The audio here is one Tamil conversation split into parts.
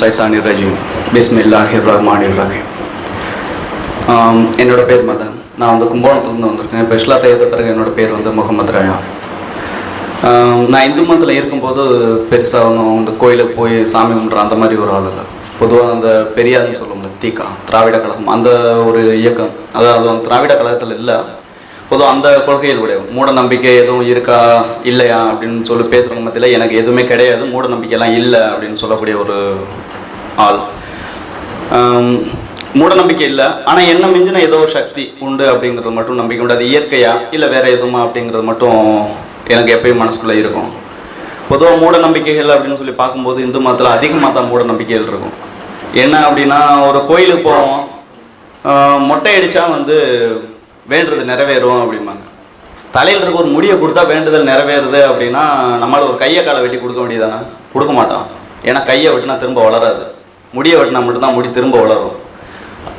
சைத்தானி ரஜீம் பிஸ்மில்லாஹிர் ரஹ்மான் ரஹீம் என்னோட பேர் மதன். நான் வந்து கும்பகோணத்துலேருந்து வந்திருக்கேன். இப்போ இஸ்லாத்தை ஏற்ற என்னோட பேர் வந்து முகமது ரயா. நான் இந்து மதத்தில் இருக்கும்போது பெருசாக ஒன்றும் இந்த கோயிலுக்கு போய் சாமி கும்பிட்ற அந்த மாதிரி ஒரு ஆள் இல்லை. பொதுவாக அந்த பெரியார்னு சொல்லுவோம்ல தீக்கா திராவிட கழகம். அந்த ஒரு இயக்கம். அதாவது அந்த திராவிட கழகத்தில் இல்லை. பொதுவாக அந்த கொள்கையில் உடைய மூட நம்பிக்கை எதுவும் இருக்கா? இல்லையா? அப்படின்னு சொல்லி பேசுகிறவங்க மத்தியில் எனக்கு எதுவுமே கிடையாது. மூட நம்பிக்கைலாம் இல்லை அப்படின்னு சொல்லக்கூடிய ஒரு ஆள். மூட நம்பிக்கை இல்லை. ஆனால் என்ன மிஞ்சின ஏதோ ஒரு சக்தி உண்டு அப்படிங்கிறது மட்டும் நம்பிக்கை உண்டு. அது இயற்கையா? இல்லை வேற எதுவுமா அப்படிங்கிறது மட்டும் எனக்கு எப்பயும் மனசுக்குள்ளே இருக்கும். பொதுவாக மூட நம்பிக்கைகள் அப்படின்னு சொல்லி பார்க்கும்போது இந்து மதத்தில் அதிகமாக தான் மூட நம்பிக்கைகள் இருக்கும். என்ன அப்படின்னா ஒரு கோயிலுக்கு போவோம் மொட்டை அடித்தா வந்து வேண்டுறது நிறைவேறும் அப்படிம்பாங்க. தலையில் இருக்க ஒரு முடியை கொடுத்தா வேண்டுதல் நிறைவேறுது அப்படின்னா நம்மளால் ஒரு கையை காலை வெட்டி கொடுக்க வேண்டியதானே கொடுக்க மாட்டோம் ஏன்னா கையை வெட்டினா திரும்ப வளராது. முடியை வெட்டினா மட்டும்தான் முடி திரும்ப வளரும்.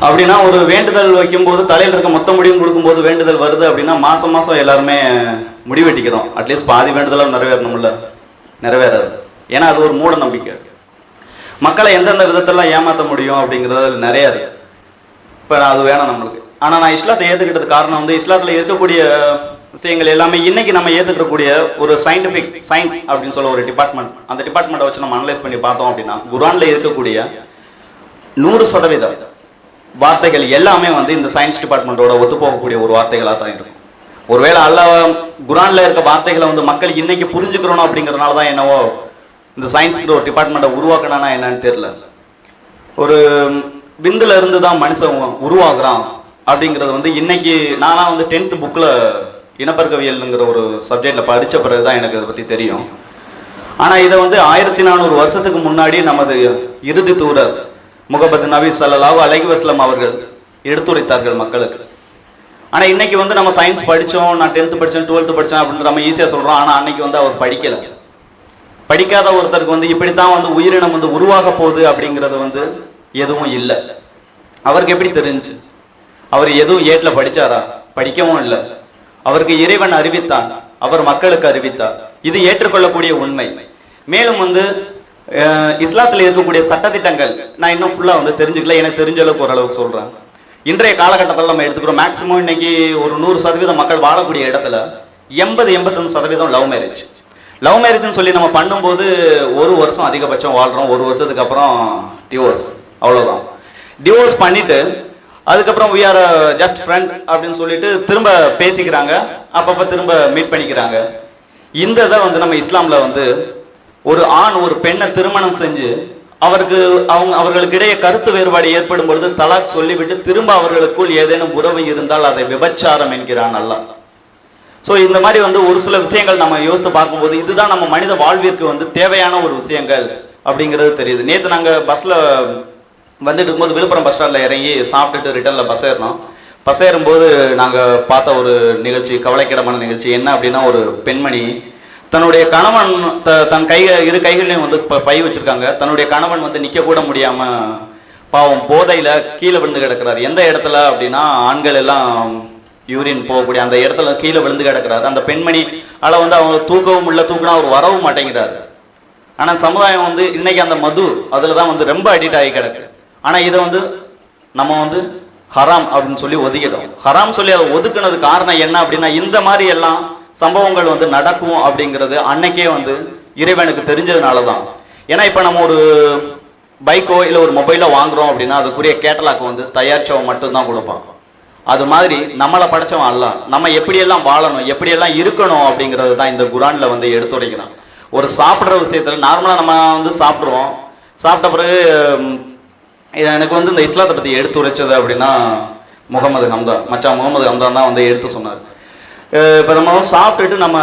அப்படின்னா ஒரு வேண்டுதல் வைக்கும்போது தலையில் இருக்க மொத்த முடியும் கொடுக்கும்போது வேண்டுதல் வருது அப்படின்னா மாதம் மாதம் எல்லாருமே முடி வெட்டிக்கிறோம். அட்லீஸ்ட் பாதி வேண்டுதலும் நிறைவேறணும்ல. நிறைவேறாது. ஏன்னா அது ஒரு மூட நம்பிக்கை. மக்களை எந்தெந்த விதத்தெல்லாம் ஏமாற்ற முடியும் அப்படிங்கிறது நிறைய இருக்கு. இப்போ அது வேணாம் நம்மளுக்கு. ஆனால் நான் இஸ்லாத்தை ஏற்றுக்கிட்டது காரணம் வந்து இஸ்லாத்தில் இருக்கக்கூடிய விஷயங்கள் எல்லாமே இன்னைக்கு நம்ம ஏற்றுக்கக்கூடிய ஒரு சயின்டிஃபிக் சயின்ஸ் அப்படின்னு சொல்ல ஒரு டிபார்ட்மெண்ட் அந்த டிபார்ட்மெண்ட்டை வச்சு நம்ம அனலைஸ் பண்ணி பார்த்தோம் அப்படின்னா குரானில் இருக்கக்கூடிய நூறு சதவீதம் வார்த்தைகள் எல்லாமே வந்து இந்த சயின்ஸ் டிபார்ட்மெண்ட்டோட ஒத்து போகக்கூடிய ஒரு வார்த்தைகளாக தான் இருக்கும். ஒருவேளை அல்ல குரானில் இருக்க வார்த்தைகளை வந்து மக்கள் இன்னைக்கு புரிஞ்சுக்கிறோம் அப்படிங்கறதுனால தான் என்னவோ இந்த சயின்ஸ்க்கு ஒரு டிபார்ட்மெண்ட்டை உருவாக்கணும்னா என்னன்னு தெரியல. ஒரு விந்துல இருந்து தான் மனுஷன் உருவாகுறான். அப்படிங்கிறது வந்து இன்னைக்கு நானாக வந்து டென்த் புக்கில் இனப்பெருக்கவியல்ங்கிற ஒரு சப்ஜெக்டில் படித்த பிறகு தான் எனக்கு இதை பற்றி தெரியும். ஆனால் இதை வந்து ஆயிரத்தி நானூறு வருஷத்துக்கு முன்னாடி நமது இறுதி தூரர் முகமது நபி சல்லாஹூ அலஹி வஸ்லம் அவர்கள் எடுத்துரைத்தார்கள் மக்களுக்கு. ஆனால் இன்னைக்கு வந்து நம்ம சயின்ஸ் படித்தோம் நான் டென்த் படித்தேன் டுவெல்த் படித்தேன் அப்படின்னு நம்ம ஈஸியாக சொல்கிறோம் ஆனால் அன்னைக்கு வந்து அவர் படிக்கலை. படிக்காத ஒருத்தருக்கு வந்து இப்படித்தான் வந்து உயிரினம் வந்து உருவாக போகுது அப்படிங்கிறது வந்து எதுவும் இல்லை. அவருக்கு எப்படி தெரிஞ்சு? அவர் எதுவும் ஏட்ல படிச்சாரா? படிக்கவும் இல்லை. அவருக்கு இறைவன் அறிவித்தான். அவர் மக்களுக்கு அறிவித்தார். இது ஏற்றுக்கொள்ளக்கூடிய உண்மை. மேலும் வந்து இஸ்லாத்தில் இஸ்லாத்துல இருக்கக்கூடிய சட்டத்திட்டங்கள் நான் இன்னும் ஃபுல்லா வந்து தெரிஞ்சுக்கல. எனக்கு தெரிஞ்ச அளவுக்கு ஓரளவுக்கு சொல்றேன். இன்றைய காலகட்டத்தில் நம்ம எடுத்துக்கிறோம். மேக்சிமம் இன்னைக்கு ஒரு நூறு சதவீதம் மக்கள் வாழக்கூடிய இடத்துல எண்பது எண்பத்தஞ்சு சதவீதம் லவ் மேரேஜ் லவ் மேரேஜ்னு சொல்லி நம்ம பண்ணும்போது ஒரு வருஷம் அதிகபட்சம் வாழ்றோம். ஒரு வருஷத்துக்கு அப்புறம் டிவோர்ஸ் அவ்வளோதான் டிவோர்ஸ் பண்ணிட்டு அதுக்கப்புறம் வி ஆர் ஜஸ்ட் ஃப்ரெண்ட் அப்படின்னு சொல்லிட்டு திரும்ப பேசிக்கிறாங்க. அப்பப்ப திரும்ப மீட் பண்ணிக்கிறாங்க. இந்த இதை வந்து நம்ம இஸ்லாம்ல வந்து ஒரு ஆண் ஒரு பெண்ணை திருமணம் செஞ்சு அவருக்கு அவங்க அவர்களுக்கு இடையே கருத்து வேறுபாடு ஏற்படும் பொழுது தலாக் சொல்லிவிட்டு திரும்ப அவர்களுக்குள் ஏதேனும் உறவு இருந்தால் அதை விபச்சாரம் என்கிறான் அல்ல ஸோ இந்த மாதிரி வந்து ஒரு சில விஷயங்கள் நம்ம யோசித்து பார்க்கும்போது இதுதான் நம்ம மனித வாழ்விற்கு வந்து தேவையான ஒரு விஷயங்கள் அப்படிங்கிறது தெரியுது. நேற்று நாங்கள் பஸ்ஸில் வந்துட்டு இருக்கும்போது விழுப்புரம் பஸ் ஸ்டாண்டில் இறங்கி சாப்பிட்டுட்டு ரிட்டர்னில் பஸ் ஏறினோம். பஸ் ஏறும்போது நாங்கள் பார்த்த ஒரு நிகழ்ச்சி கவலைக்கிடமான நிகழ்ச்சி. என்ன அப்படின்னா ஒரு பெண்மணி தன்னுடைய கணவன் த தன் கை இரு கைகளையும் வந்து ப- பை வச்சிருக்காங்க. தன்னுடைய கணவன் வந்து நிற்க கூட முடியாமல் பாவம் போதையில் கீழே விழுந்து கிடக்கிறார். எந்த இடத்துல அப்படின்னா ஆண்கள் எல்லாம் யூரின் போகக்கூடிய அந்த இடத்துல கீழே விழுந்து கிடக்கிறார். அந்த பெண்மணி ஆள வந்து அவங்க தூக்கவும் இல்லை தூக்கினா அவர் வரவும் மாட்டேங்கிறார். ஆனால் சமுதாயம் வந்து இன்னைக்கு அந்த மது அதில் தான் வந்து ரொம்ப அடிக்ட் ஆகி கிடக்கு. ஆனா இதை வந்து நம்ம வந்து ஹராம் அப்படின்னு சொல்லி ஒதுக்கிடும் ஹராம் சொல்லி அதை ஒதுக்குனது காரணம் என்ன அப்படின்னா இந்த மாதிரி எல்லாம் சம்பவங்கள் வந்து நடக்கும் அப்படிங்கிறது அன்னைக்கே வந்து இறைவனுக்கு தெரிஞ்சதுனால தான் ஏன்னா இப்போ நம்ம ஒரு பைக்கோ இல்லை ஒரு மொபைலோ வாங்குறோம் அப்படின்னா அதுக்குரிய கேட்டலாக் வந்து தயாரிச்சவன் மட்டும்தான் கொடுப்பான். அது மாதிரி நம்மளை படைச்சவன் அல்ல. நம்ம எப்படியெல்லாம் வாழணும் எப்படியெல்லாம் இருக்கணும் அப்படிங்கிறது தான் இந்த குரான்ல வந்து எடுத்துரைக்கிறான் ஒரு சாப்பிட்ற விஷயத்தில் நார்மலாக நம்ம வந்து சாப்பிட்ருவோம் சாப்பிட்ட பிறகு எனக்கு வந்து இந்த இஸ்லாத்தை பற்றி எடுத்து உரைச்சது அப்படின்னா முகமது ஹம்தான் மச்சான் முகமது ஹம்தான் தான் வந்து எடுத்து சொன்னார். இப்போ நம்ம வந்து சாப்பிட்டுட்டு நம்ம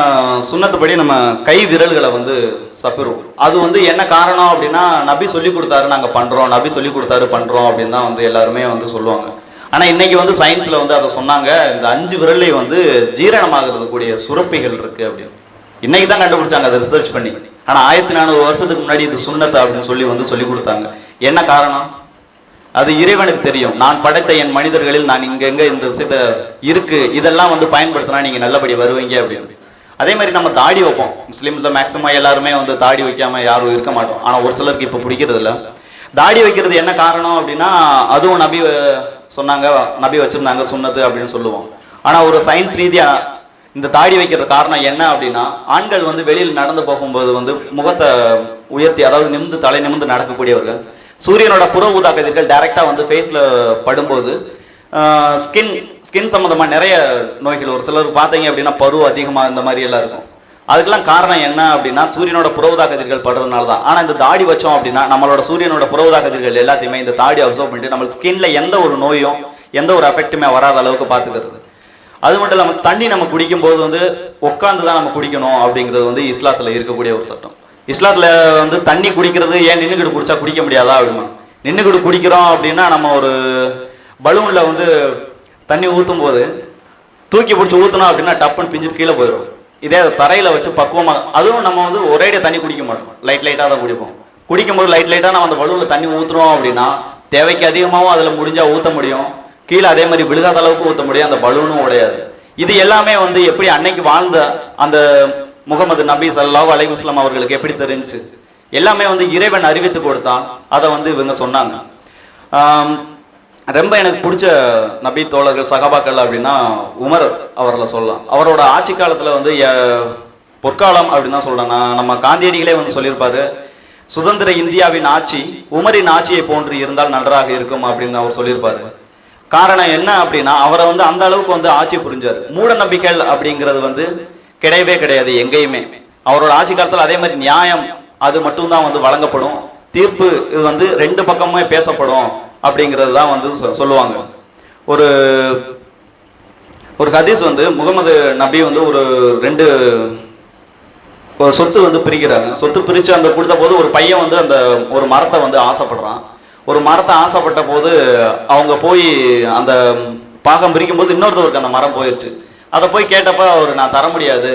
சுண்ணத்துப்படி நம்ம கை விரல்களை வந்து சப்பிடுவோம் அது வந்து என்ன காரணம் அப்படின்னா நபி சொல்லி கொடுத்தாரு நாங்கள் பண்ணுறோம் நபி சொல்லி கொடுத்தாரு பண்ணுறோம் அப்படின்னு தான் வந்து எல்லாருமே வந்து சொல்லுவாங்க. ஆனால் இன்னைக்கு வந்து சயின்ஸில் வந்து அதை சொன்னாங்க இந்த அஞ்சு விரல்லையும் வந்து ஜீரணமாகிறது கூடிய சுரப்பிகள் இருக்குது அப்படின்னு. இன்னைக்கு தான் கண்டுபிடிச்சாங்க அதை ரிசர்ச் பண்ணி. ஆனால் ஆயிரத்தி நானூறு வருஷத்துக்கு முன்னாடி இது சுண்ணத்தை அப்படின்னு சொல்லி வந்து சொல்லி கொடுத்தாங்க. என்ன காரணம்? அது இறைவனுக்கு தெரியும். நான் படைத்த என் மனிதர்களில் நான் இங்க எங்க இந்த விஷயத்த இருக்கு இதெல்லாம் வந்து பயன்படுத்தினா நீங்க நல்லபடி வருவீங்க அப்படின்னு. அதே மாதிரி நம்ம தாடி வைப்போம். முஸ்லீம்ல மேக்சிமம் எல்லாருமே வந்து தாடி வைக்காம யாரும் இருக்க மாட்டோம். ஆனா ஒரு சிலருக்கு இப்ப பிடிக்கிறது இல்ல தாடி வைக்கிறது என்ன காரணம் அப்படின்னா அதுவும் நபி சொன்னாங்க நபி வச்சிருந்தாங்க சொன்னது அப்படின்னு சொல்லுவோம். ஆனா ஒரு சயின்ஸ் ரீதியா இந்த தாடி வைக்கிறது காரணம் என்ன அப்படின்னா ஆண்கள் வந்து வெளியில் நடந்து போகும்போது வந்து முகத்தை உயர்த்தி அதாவது நிமிந்து தலை நிமிந்து நடக்கக்கூடியவர்கள் சூரியனோட புற ஊதா கதிர்கள் டைரக்டா வந்து ஃபேஸ்ல படும்போது ஸ்கின் ஸ்கின் சம்மந்தமாக நிறைய நோய்கள் ஒரு சிலர் பார்த்தீங்க அப்படின்னா பரு அதிகமாக இந்த மாதிரி எல்லாம் இருக்கும். அதுக்கெல்லாம் காரணம் என்ன அப்படின்னா சூரியனோட புறவுதா கதிர்கள் படுறதுனால தான் ஆனால் இந்த தாடி வச்சோம் அப்படின்னா நம்மளோட சூரியனோட புறவுதா கதிர்கள் எல்லாத்தையுமே இந்த தாடி அப்சர்வ் பண்ணிட்டு நம்ம ஸ்கின்ல எந்த ஒரு நோயும் எந்த ஒரு அஃபெக்ட்டுமே வராத அளவுக்கு பார்த்துக்கிறது. அது மட்டும் இல்லாமல் தண்ணி நம்ம குடிக்கும் போது வந்து உட்காந்து தான் நம்ம குடிக்கணும் அப்படிங்கிறது வந்து இஸ்லாத்தில் இருக்கக்கூடிய ஒரு சட்டம். இஸ்லாத்துல வந்து தண்ணி குடிக்கிறது ஏன் நின்றுக்கிட்டு குடிச்சா குடிக்க முடியாதா அப்படிமா? நின்றுக்கிட்டு குடிக்கிறோம் அப்படின்னா நம்ம ஒரு பலூன்ல வந்து தண்ணி ஊற்றும் போது தூக்கி பிடிச்சி ஊத்தணும் அப்படின்னா டப்புன்னு பிஞ்சு கீழே போயிடும் இதே அதை தரையில வச்சு பக்குவமாக அதுவும் நம்ம வந்து ஒரே தண்ணி குடிக்க மாட்டோம். லைட் லைட்டாக தான் குடிப்போம். குடிக்கும்போது லைட் லைட்டாக நம்ம அந்த பலூனில் தண்ணி ஊற்றுறோம் அப்படின்னா தேவைக்கு அதிகமாகவும் அதில் முடிஞ்சால் ஊற்ற முடியும். கீழே அதே மாதிரி விழுகாத அளவுக்கு ஊற்ற முடியும். அந்த பலூனும் உடையாது. இது எல்லாமே வந்து எப்படி அன்னைக்கு வாழ்ந்த அந்த முகமது நபி சல்லாஹ் அலைஹி வஸல்லம் அவர்களுக்கு எப்படி தெரிஞ்சுச்சு? எல்லாமே வந்து இறைவன் அறிவித்து கொடுத்தான். அதை வந்து இவங்க சொன்னாங்க. ரொம்ப எனக்கு பிடிச்ச நபி தோழர்கள் சகாபாக்கள் அப்படின்னா உமர் அவர்களை சொல்லலாம். அவரோட ஆட்சி காலத்துல வந்து எ- பொற்காலம் அப்படின்னு தான் சொல்றேன். நான் நம்ம காந்தியடிகளே வந்து சொல்லியிருப்பாரு சுதந்திர இந்தியாவின் ஆட்சி உமரின் ஆட்சியை போன்று இருந்தால் நன்றாக இருக்கும் அப்படின்னு அவர் சொல்லியிருப்பாரு. காரணம் என்ன அப்படின்னா அவரை வந்து அந்த அளவுக்கு வந்து ஆட்சி புரிஞ்சார். மூட நம்பிக்கைகள் அப்படிங்கிறது வந்து கிடையவே கிடையாது எங்கேயுமே. அவரோட ஆட்சி காலத்தில் அதே மாதிரி நியாயம் அது மட்டும்தான் வந்து வழங்கப்படும். தீர்ப்பு இது வந்து ரெண்டு பக்கமுமே பேசப்படும் அப்படிங்கிறது தான் வந்து சொ- சொல்லுவாங்க. ஒரு ஒரு ஹதீஸ் வந்து முகமது நபி வந்து ஒரு ரெண்டு ஒரு சொத்து வந்து பிரிக்கிறாங்க. சொத்து பிரித்து அந்த கொடுத்த போது ஒரு பையன் வந்து அந்த ஒரு மரத்தை வந்து ஆசைப்படுறான். ஒரு மரத்தை ஆசைப்பட்ட போது அவங்க போய் அந்த பாகம் பிரிக்கும் போது இன்னொருத்தவருக்கு அந்த மரம் போயிடுச்சு அதை போய் கேட்டப்ப அவர் நான் தர முடியாது.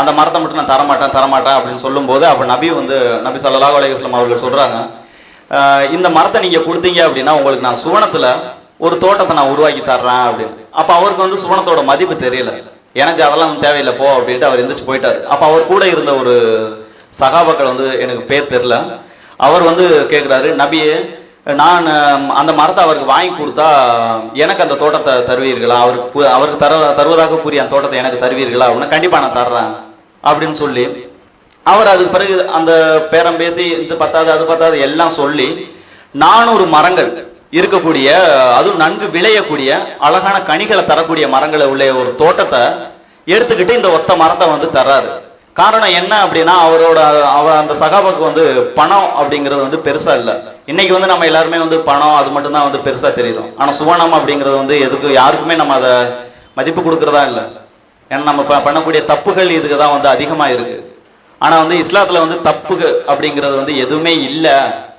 அந்த மரத்தை மட்டும் நான் தரமாட்டேன் தரமாட்டேன் அப்படின்னு சொல்லும்போது அப்ப நபி வந்து நபி சல்லாஹ் அலையுஸ்லாம் அவர்கள் சொல்றாங்க இந்த மரத்தை நீங்க கொடுத்தீங்க அப்படின்னா உங்களுக்கு நான் சுவனத்துல ஒரு தோட்டத்தை நான் உருவாக்கி தர்றேன் அப்படின்னு. அப்ப அவருக்கு வந்து சுவனத்தோட மதிப்பு தெரியல. எனக்கு அதெல்லாம் தேவையில்லை போ அப்படின்ட்டு அவர் எந்திரிச்சு போயிட்டாரு. அப்ப அவர் கூட இருந்த ஒரு சகாபாக்கள் வந்து எனக்கு பேர் தெரியல. அவர் வந்து கேக்குறாரு நபியே நான் அந்த மரத்தை அவருக்கு வாங்கி கொடுத்தா எனக்கு அந்த தோட்டத்தை தருவீர்களா? அவருக்கு அவருக்கு தர தருவதாக கூறிய அந்த தோட்டத்தை எனக்கு தருவீர்களா? அப்படின்னு கண்டிப்பா நான் தர்றேன். அப்படின்னு சொல்லி அவர் அதுக்கு பிறகு அந்த பேரம் பேசி இது பத்தாது அது பத்தாது எல்லாம் சொல்லி நானூறு மரங்கள் இருக்கக்கூடிய அதுவும் நன்கு விளையக்கூடிய அழகான கனிகளை தரக்கூடிய மரங்களை உள்ள ஒரு தோட்டத்தை எடுத்துக்கிட்டு இந்த ஒத்த மரத்தை வந்து தர்றாரு. காரணம் என்ன அப்படின்னா அவரோட அவ அந்த சகாபாக்கு வந்து பணம் அப்படிங்கிறது வந்து பெருசா இல்லை. இன்னைக்கு வந்து நம்ம எல்லாருமே வந்து பணம் அது மட்டும்தான் வந்து பெருசா தெரியும். ஆனா சுவனம் அப்படிங்கிறது வந்து எதுக்கு யாருக்குமே நம்ம அதை மதிப்பு கொடுக்கறதா இல்லை. ஏன்னா நம்ம ப- பண்ணக்கூடிய தப்புகள் இதுக்கு தான் வந்து அதிகமா இருக்கு. ஆனா வந்து இஸ்லாத்துல வந்து தப்பு அப்படிங்கிறது வந்து எதுவுமே இல்லை.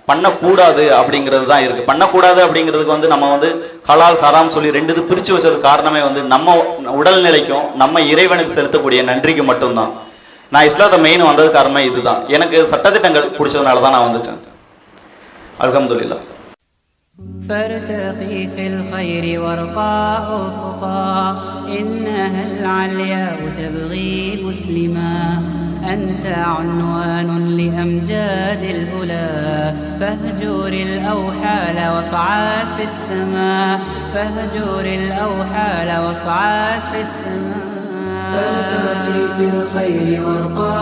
பண்ணக்கூடாது அப்படிங்கிறது தான் இருக்கு. பண்ணக்கூடாது அப்படிங்கிறதுக்கு வந்து நம்ம வந்து ஹலால் ஹராம் சொல்லி ரெண்டு இது பிரிச்சு வச்சது காரணமே வந்து நம்ம உடல்நிலைக்கும் நம்ம இறைவனுக்கு செலுத்தக்கூடிய நன்றிக்கு மட்டும்தான். நான் இஸ்லாத்தை மெயின் வந்தது காரணமே இதுதான் எனக்கு சட்டத்திட்டங்கள் பிடிச்சதுனால தான் நான் வந்துச்சேன் அல்ஹம்துலில்லாஹ் فارتقي في الخير وارقى أفقا إنها العلياء تبغي مسلما أنت عنوان لأمجاد الأولى فاهجر الأوحال واصعد في السماء فاهجر الأوحال واصعد في السماء فارتقي في الخير وارقى.